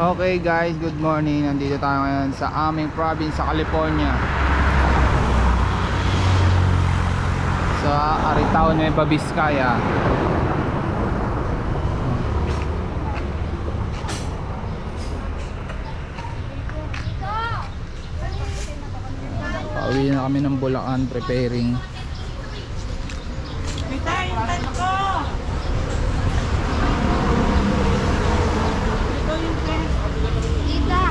Okay guys, good morning. Nandito tayo ngayon sa aming province sa California. Sa Aritaw, Nueva Vizcaya. Pauwi na kami ng Bulacan preparing. Tita, yung tent ko! Ito yung tent. Tita.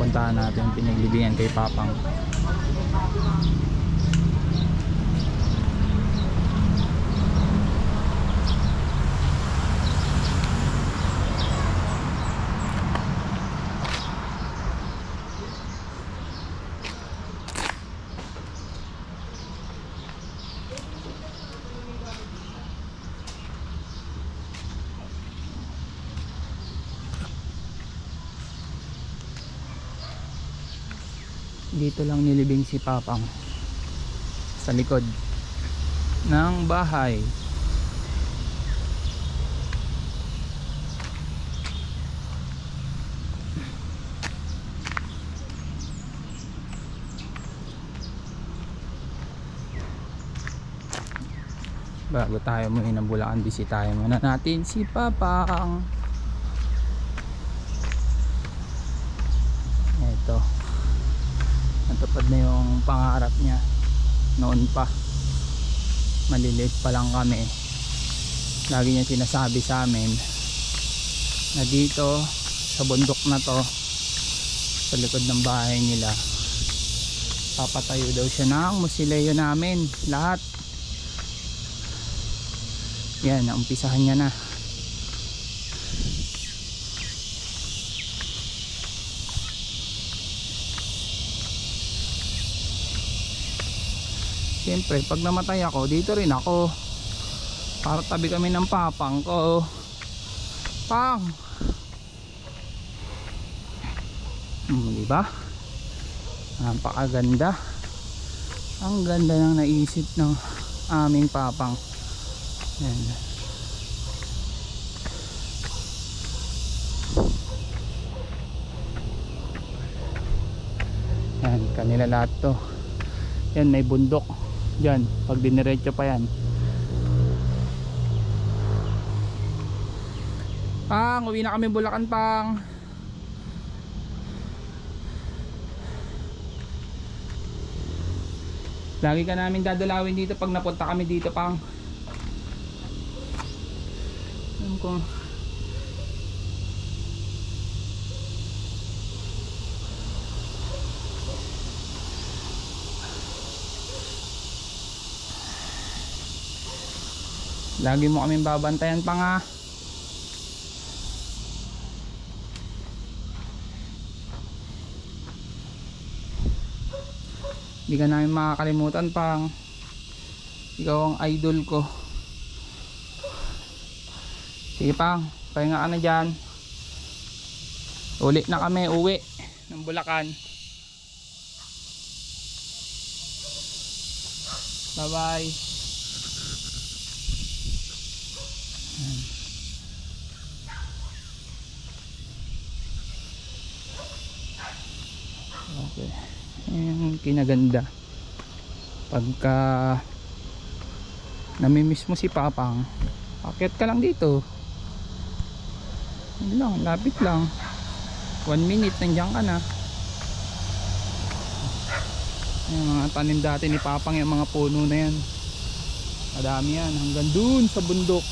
Pupuntahan natin pinaglibingan kay Papang. Dito lang nilibing si Papang. Sa likod ng bahay. Bago tayo muli ng bisitahin muna natin si Papang ito natupad na yung pangarap niya. Noon pa maliliit pa lang kami. Lagi niya sinasabi sa amin na dito sa bundok na to sa likod ng bahay nila papatayo daw siya ng musileyo namin lahat. Yan naumpisahan niya na Siyempre, pag namatay ako, dito rin ako. Para tabi kami ng papang ko. Pang! Hmm, di ba? Napakaganda. Ang ganda ng naisip ng aming papang. Yan. Yan, kanila lahat to. Yan, may bundok. Diyan, pag diniretso pa yan. Pang, uwi na kami Bulacan, Pang. Lagi ka namin dadalawin dito pag napunta kami dito, Pang. Alam ko. Lagi mo kaming babantayan pa nga. Hindi ka namin makakalimutan pang ikaw ang idol ko. Sige pang, pahinga ka na dyan. Uli na kami, uwi ng Bulacan. Bye bye. Okay. Ayan, kinaganda. Pagka namimiss mo si Papang, akit ka lang dito. Yun lang, lapit lang. One minute, nandiyan ka na. Yung mga tanim dati ni Papang, yung mga puno na yan. Madami yan, hanggang dun sa bundok.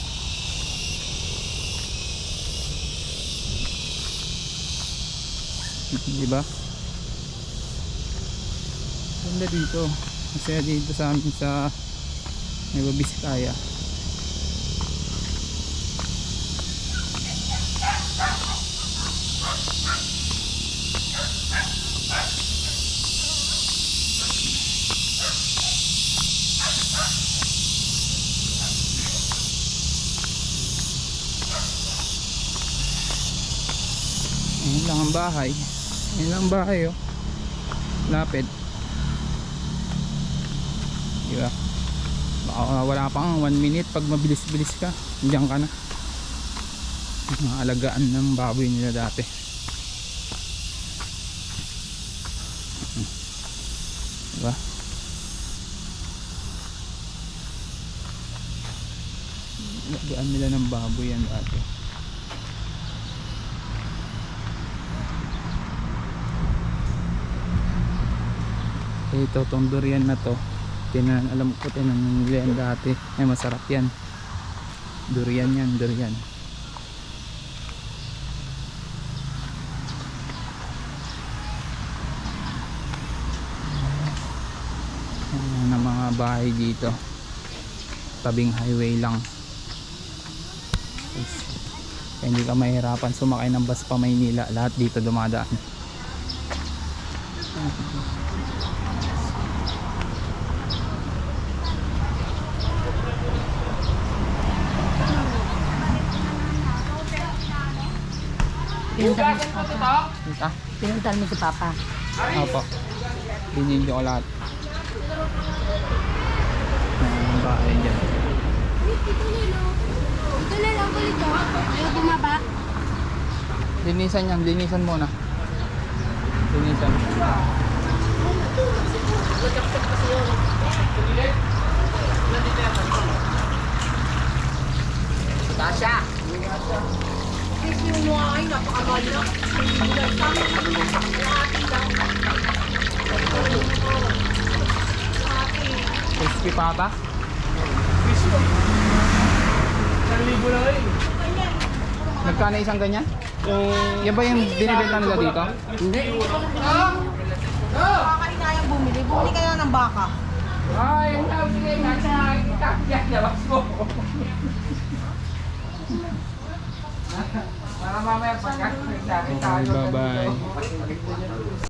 Diba? Ganda dito. Masaya dito sa amin sa Nueva Vizcaya. Ayan lang ang bahay. Lang ang bahay oh. Lapit. Di ba? Baka wala pa nga 1 minute pag mabilis-bilis ka. Diyan ka na. Mga alagaan ng baboy nila dati. Diba? Alagaan nila ng baboy yan dati. Ito, tong durian na to. Tinan, alam ko tinan nila yan dati. Ay, masarap yan. Durian yan, durian. Ayan ang mga bahay dito. Tabing highway lang. Kaya hindi ka mahirapan sumakay ng bus pa Maynila. Lahat dito dumadaan. Pinuntal mo si Papa. Dito. Pinuntal mo si Papa. Opo. Binili ko lahat. Ang bahay dyan. Ito na lang ulit ko. Ayaw bumaba. Linisan yan. Linisan muna. Linisan. Crispy pata? Nagkano isang ganyan? Yan ba yung binibenta nila dito? Kakainayang bumili. Bumili kayo ng baka. Ay, sige, nakikita. Yan, labas mo. Para mamaya pagka, tayo. Bye-bye.